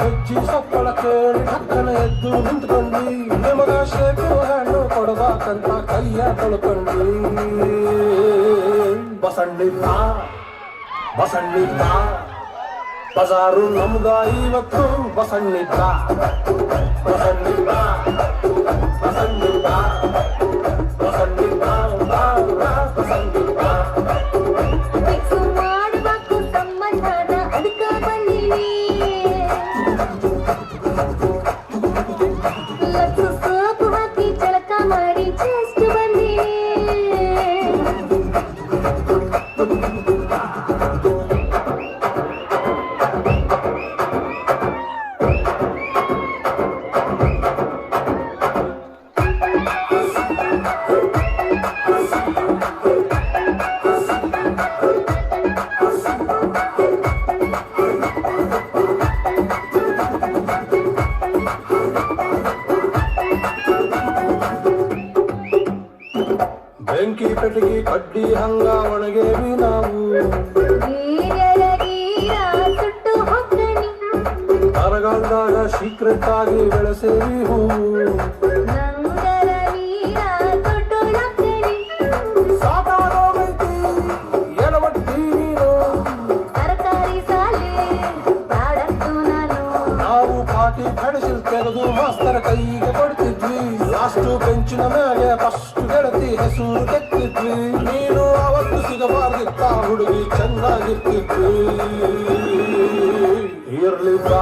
ಹೆಚ್ಚಿ ಸೊಪ್ಪಳ ಕೇಳಿ ಹಕ್ಕನ ಎದ್ದು ನಿಂತ್ಕೊಂಡ್ವಿ ನಿಮಗ ಶೇಕು ಹಣ್ಣು ಕೊಡಬೇಕಂತ ಕೈಯ ತೊಳ್ಕೊಂಡ್ವಿ ಬಸಣ್ಣಿದ್ದ ಬಸಣ್ಣಿದ್ದ ಬಜಾರು ನಮ್ಗ ಇವತ್ತು ಬಸಣ್ಣಿದ್ದ ಬಸಣ್ಣಿದ್ದ ಬಸಣ್ಣಿದ್ದ Adiós. ಬೆಂಕಿ ಪೆಟಗಿ ಕಡ್ಡಿ ಹಂಗ ಒಣಗೆ ನಾವು. ಬರಗಾಲದಾಗ ಸೀಕ್ರೆಟ್ ಆಗಿ ಬೆಳೆಸೇವಿ ಹೂವು. ನಾವು ಬೆಳೆಸಿಲ್ ತೆಗೆದು ಮಾಸ್ತರ ಕೈಗೆ ಕೊಡ್ತಿದ್ವಿ ಲಾಸ್ಟ್ ಬೆಂಚಿನ ಮೇಲೆ ಫಸ್ಟ್ ಗೆಳತಿ ಹೆಸರು ಕೆತ್ತಿದ್ವಿ. ನೀನು ಅವತ್ತು ಸಿಗಬಾರ್ದಿತ್ತ ಹುಡುಗಿ ಚೆನ್ನಾಗಿರ್ತಿದ್ವಿ. ಇರ್ಲಿಲ್ಲ,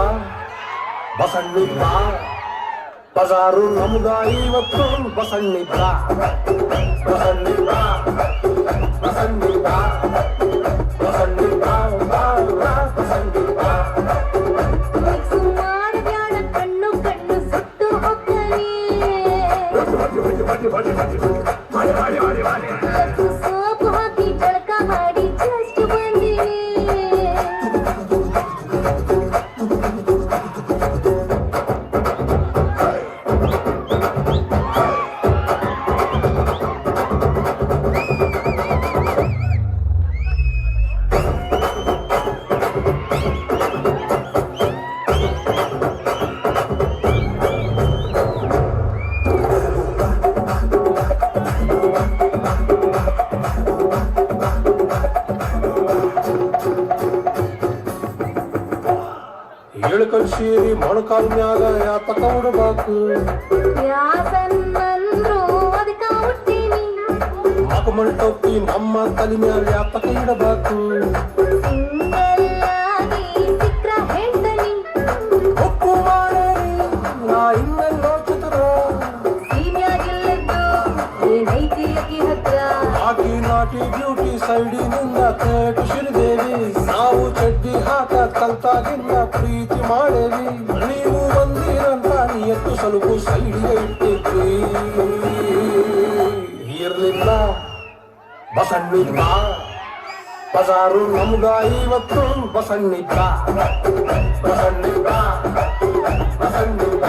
ಬಸಣ್ಣಿದ್ದ, ಬಜಾರು ನಮ್ದ ಇವತ್ತು ಬಸಣ್ಣಿದ್ದ. ಬಸಣ್ಣಿದ್ದ ಇಳ್ಕಲ್ ಸೀರಿ ಮೊಣಕಾಲ್ ಮ್ಯಾಗ ಯಾತಕ ಉಡಬೇಕು ಯಾಸನ್ನಂದ್ರು ಅದಕ್ಕ ಹುಟ್ಟೀನಿ ಮಕಮಲ್ ಟೊಪ್ಪಿ ನಮ್ಮ ತಲೆ ಮ್ಯಾಲ ಯಾತಕ ಇಡಬೇಕು ಬ್ಯೂಟಿ ಸೈಡಿನಿಂದ ಕೇಟು ಶ್ರೀದೇವಿ ನಾವು ಚಡ್ಡಿ ಹಾಕ ಕಲ್ತಾಗಿಂದ ಪ್ರೀತಿ ಮಾಡೇವಿ ನೀವು ಬಂದಿರಂತ ನಿಯತ್ತು ಸಲುಕು ಸೈಡಿಗೆ ಇಟ್ಟಿದ್ವಿ ಇರ್ಲಿಲ್ಲ ಬಸಣ್ಣಿದ್ದ ಬಜಾರು ನಮ್ಗ ಇವತ್ತು ಬಸಣ್ಣಿದ್ದ ಬಸಣ್ಣಿದ್ದ ಬಸಣ್ಣಿದ್ದ